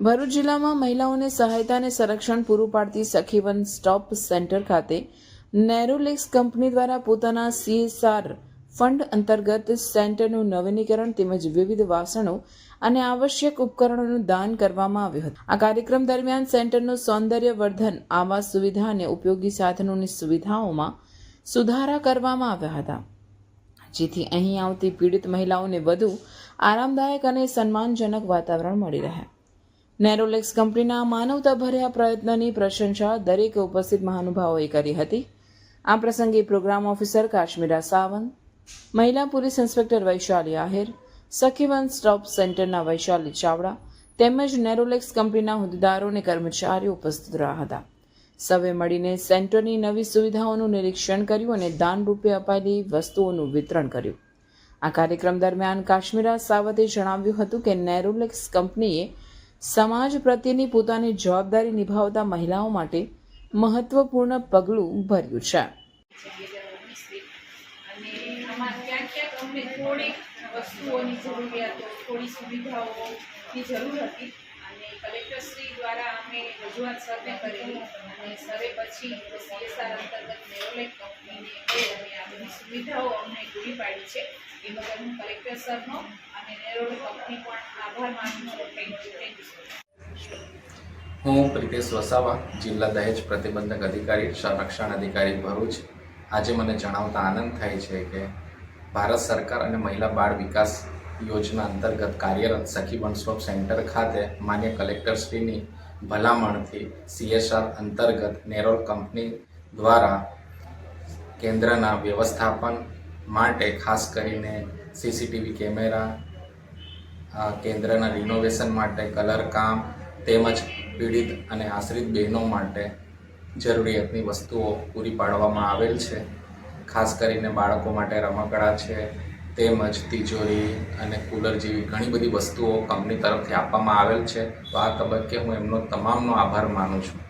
ભરૂચ જિલ્લામાં મહિલાઓને સહાયતા અને સંરક્ષણ પૂરું પાડતી સખીવન સ્ટોપ સેન્ટર ખાતે નેરોલેક્સ કંપની દ્વારા પોતાના સીએસઆર ફંડ અંતર્ગત સેન્ટરનું નવીનીકરણ તેમજ વિવિધ વાસણો અને આવશ્યક ઉપકરણોનું દાન કરવામાં આવ્યું હતું. આ કાર્યક્રમ દરમિયાન સેન્ટરનું સૌંદર્યવર્ધન, આવાસ સુવિધા અને ઉપયોગી સાધનોની સુવિધાઓમાં સુધારા કરવામાં આવ્યા હતા. જેથી અહીં આવતી પીડિત મહિલાઓને વધુ આરામદાયક અને સન્માનજનક વાતાવરણ મળી રહે. નેરોલેક્સ કંપનીના માનવતાભર્યા પ્રયત્નની પ્રશંસા દરેક ઉપસ્થિત મહાનુભાવોએ કરી હતી. આ પ્રસંગે પ્રોગ્રામ ઓફિસર કાશ્મીરા સાવંત, મહિલા police inspector Vaishali Ahir Sakhi one stop સેન્ટરના વૈશાલી ચાવડા તેમજ નેરોલેક્સ કંપનીના હોદ્દેદારો અને કર્મચારીઓ ઉપસ્થિત રહ્યા હતા. સૌએ મળીને સેન્ટરની નવી સુવિધાઓનું નિરીક્ષણ કર્યું અને દાનરૂપે અપાયેલી વસ્તુઓનું વિતરણ કર્યું. આ કાર્યક્રમ દરમિયાન કાશ્મીરા સાવતે જણાવ્યું હતું કે નેરોલેક્સ કંપનીએ સમાજ પ્રત્યેની પોતાની જવાબદારી નિભાવતા મહિલાઓ માટે મહત્વપૂર્ણ પગલું ભર્યું છે. વસ્તુઓની જરૂરિયાતો, થોડી સુવિધાઓની જરૂર હતી. અમે રજૂઆત સરને કરેલી અને સરે પછી સીએસઆર અંતર્ગત નેરોલેક કંપનીને આ બધી સુવિધાઓ અમને પૂરી પાડી છે. એ બદલ હું કલેક્ટર સરનો અને નેરોલેક કંપની પણ આભાર માનું છું. થેન્ક યુ થેન્ક યુ હું પ્રિતેશ વસાવા, જિલ્લા દહેજ પ્રતિબંધક અધિકારી સંરક્ષણ અધિકારી ભરૂચ. આજે મને જણાવતા આનંદ થાય છે કે ભારત સરકાર અને મહિલા બાળ વિકાસ યોજના અંતર્ગત કાર્યરત સખી વન સ્ટોપ સેન્ટર ખાતે માન્ય કલેક્ટરશ્રીની ભલામણથી સીએસઆર અંતર્ગત નેરોલ કંપની દ્વારા કેન્દ્રના વ્યવસ્થાપન માટે ખાસ કરીને સીસીટીવી કેમેરા કેન્દ્રના રિનોવેશન માટે કલર કામ તેમજ પીડિત અને આશ્રિત બહેનો માટે જરૂરિયાતની વસ્તુઓ પૂરી પાડવામાં આવેલ છે. ખાસ કરીને બાળકો માટે રમકડા છે તેમજ તિજોરી અને કુલર જેવી ઘણી બધી વસ્તુઓ કંપની તરફથી આપવામાં આવેલ છે. તો આ તબક્કે હું એમનો તમામનો આભાર માનું છું.